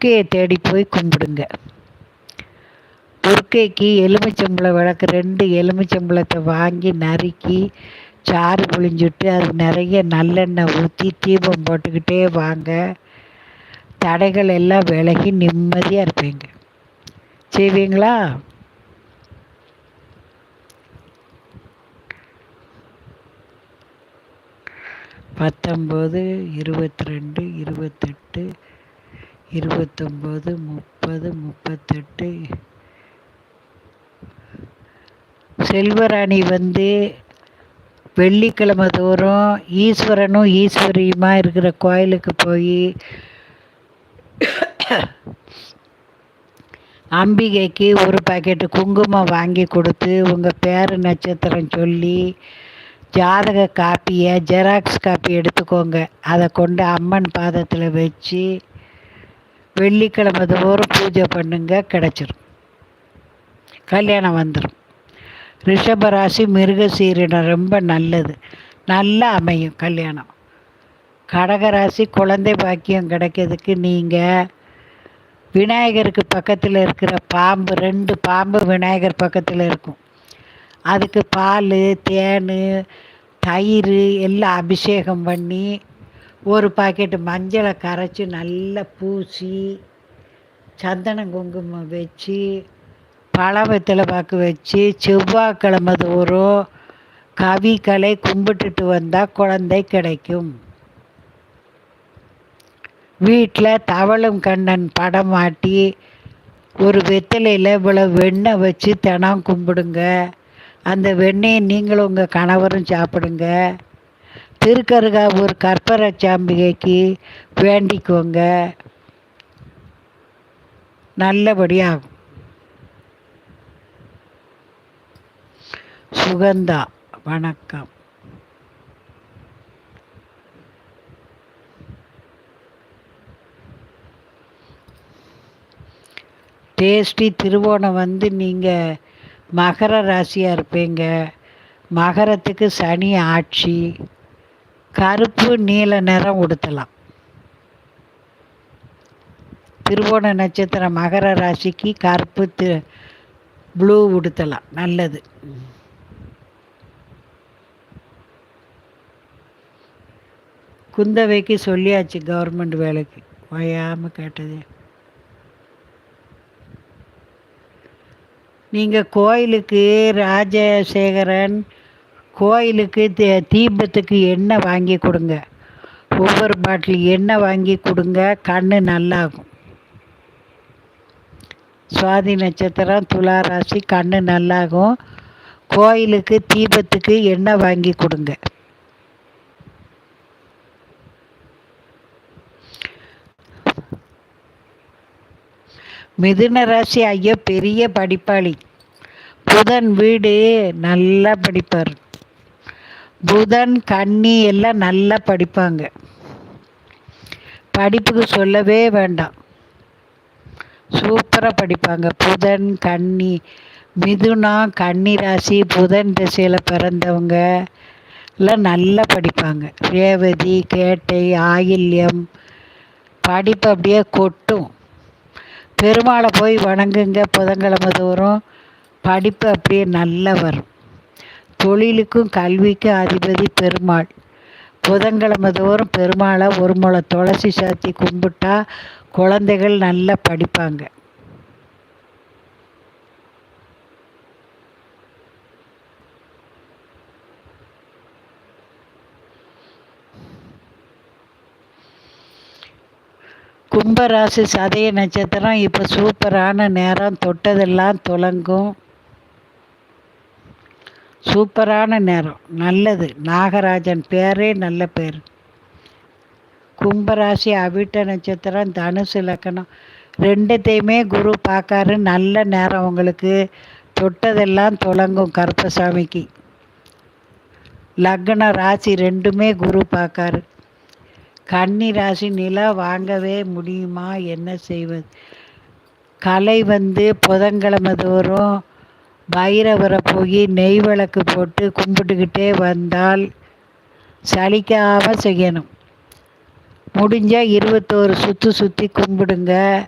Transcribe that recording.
துர்க்கையை தேடி போய் கும்பிடுங்க. துர்க்கைக்கு எலுமிச்சம்பழம் விளக்கு ரெண்டு எலுமிச்சம்பழத்தை வாங்கி நறுக்கி சாறு புழிஞ்சுட்டு அது நிறைய நல்லெண்ணெய் ஊற்றி தீபம் போட்டுக்கிட்டே வாங்க. தடைகள் எல்லாம் விலகி நிம்மதியாக இருப்பீங்க. செய்வீங்களா? பத்தொம்போது இருபத்தி ரெண்டு இருபத்தெட்டு இருபத்தொம்போது முப்பது முப்பத்தெட்டு. செல்வராணி வந்து வெள்ளிக்கிழமை தோறும் ஈஸ்வரனும் ஈஸ்வரியுமா இருக்கிற கோயிலுக்கு போய் அம்பிகைக்கு ஒரு பாக்கெட்டு குங்குமம் வாங்கி கொடுத்து உங்கள் பேர் நட்சத்திரம் சொல்லி ஜாதக காப்பியை ஜெராக்ஸ் காப்பி எடுத்துக்கோங்க. அதை கொண்டு அம்மன் பாதத்தில் வச்சு வெள்ளிக்கிழமை தோறும் பூஜை பண்ணுங்க கிடச்சிரும். கல்யாணம் வந்துடும் ரிஷபராசி மிருகசீரிடம் ரொம்ப நல்லது. நல்லா அமையும் கல்யாணம். கடகராசி குழந்தை பாக்கியம் கிடைக்கிறதுக்கு நீங்கள் விநாயகருக்கு பக்கத்தில் இருக்கிற பாம்பு ரெண்டு பாம்பு விநாயகர் பக்கத்தில் இருக்கும். அதுக்கு பால் தேன் தயிர் எல்லாம் அபிஷேகம் பண்ணி ஒரு பாக்கெட்டு மஞ்சளை கரைச்சி நல்லா பூசி சந்தனம் குங்குமம் வச்சு பழ வெத்தலை பாக்கு வச்சு செவ்வாய்க்கிழமை தோறும் கவி கும்பிட்டுட்டு வந்தால் குழந்தை கிடைக்கும். வீட்டில் தவளும் கண்ணன் படம் மாட்டி ஒரு வெத்தலையில் இவ்வளோ வெண்ணெய் வச்சு தினம் கும்பிடுங்க. அந்த வெண்ணெயை நீங்களும் உங்கள் கணவரும் சாப்பிடுங்க. திருக்கருகாவூர் கற்பரச்சாம்பிகைக்கு வேண்டிக்கோங்க. நல்லபடியாகும். சுகந்தா வணக்கம். டேஸ்டி திருவோணம் வந்து நீங்கள் மகர ராசியாக இருப்பீங்க. மகரத்துக்கு சனி ஆட்சி. கருப்பு நீல நிறம் உடுத்தலாம். திருவோண நட்சத்திரம் மகர ராசிக்கு கருப்பு தி ப்ளூ உடுத்தலாம். நல்லது. குந்தவைக்கு சொல்லியாச்சு கவர்மெண்ட் வேலைக்கு. ஓயாமல் கேட்டதே. நீங்கள் கோயிலுக்கு ராஜசேகரன் கோயிலுக்கு தீபத்துக்கு எண்ணெய் வாங்கி கொடுங்க. ஒவ்வொரு பாட்டில் எண்ணெய் வாங்கி கொடுங்க கண் நல்லாகும். சுவாதி நட்சத்திரம் துலா ராசி கண் நல்லாகும். கோயிலுக்கு தீபத்துக்கு எண்ணெய் வாங்கி கொடுங்க. மிதுன ராசி ஐயா பெரிய படிப்பாளி. புதன் வீடு நல்லா படிப்பார். புதன் கன்னி எல்லாம் நல்லா படிப்பாங்க. படிப்புக்கு சொல்லவே வேண்டாம். சூப்பராக படிப்பாங்க. புதன் கன்னி மிதுனா கன்னி ராசி புதன் திசையில் பிறந்தவங்க எல்லாம் நல்லா படிப்பாங்க. ரேவதி கேட்டை ஆயில்யம் படிப்பு அப்படியே கொட்டும். பெருமாளை போய் வணங்குங்க புதன்கிழமை தோறும். படிப்பு அப்படியே நல்லா வரும். தொழிலுக்கும் கல்விக்கும் அதிபதி பெருமாள். புதன்கிழமை தோறும் பெருமாளை ஒரு முளை துளசி சாத்தி கும்பிட்டா குழந்தைகள் நல்லா படிப்பாங்க. கும்பராசி சதய நட்சத்திரம் இப்போ சூப்பரான நேரம் தொட்டதெல்லாம் துலங்கும். சூப்பரான நேரம். நல்லது. நாகராஜன் பேரே நல்ல பேர். கும்பராசி அவிட்ட நட்சத்திரம் தனுசு லக்கணம். ரெண்டுத்தையுமே குரு பார்க்காரு. நல்ல நேரம் உங்களுக்கு. தொட்டதெல்லாம் துலங்கும் கருப்பசாமிக்கு. லக்ன ராசி ரெண்டுமே குரு பார்க்காரு. கன்னி ராசி நிலா வாங்கவே முடியுமா? என்ன செய்வது? கலை வந்து புதன்கிழமை தோறும் பைரவரை போய் நெய் விளக்கு போட்டு கும்பிட்டுக்கிட்டே வந்தால் சலிக்காமல் செய்யணும். முடிஞ்சால் இருபத்தோரு சுற்று சுற்றி கும்பிடுங்க.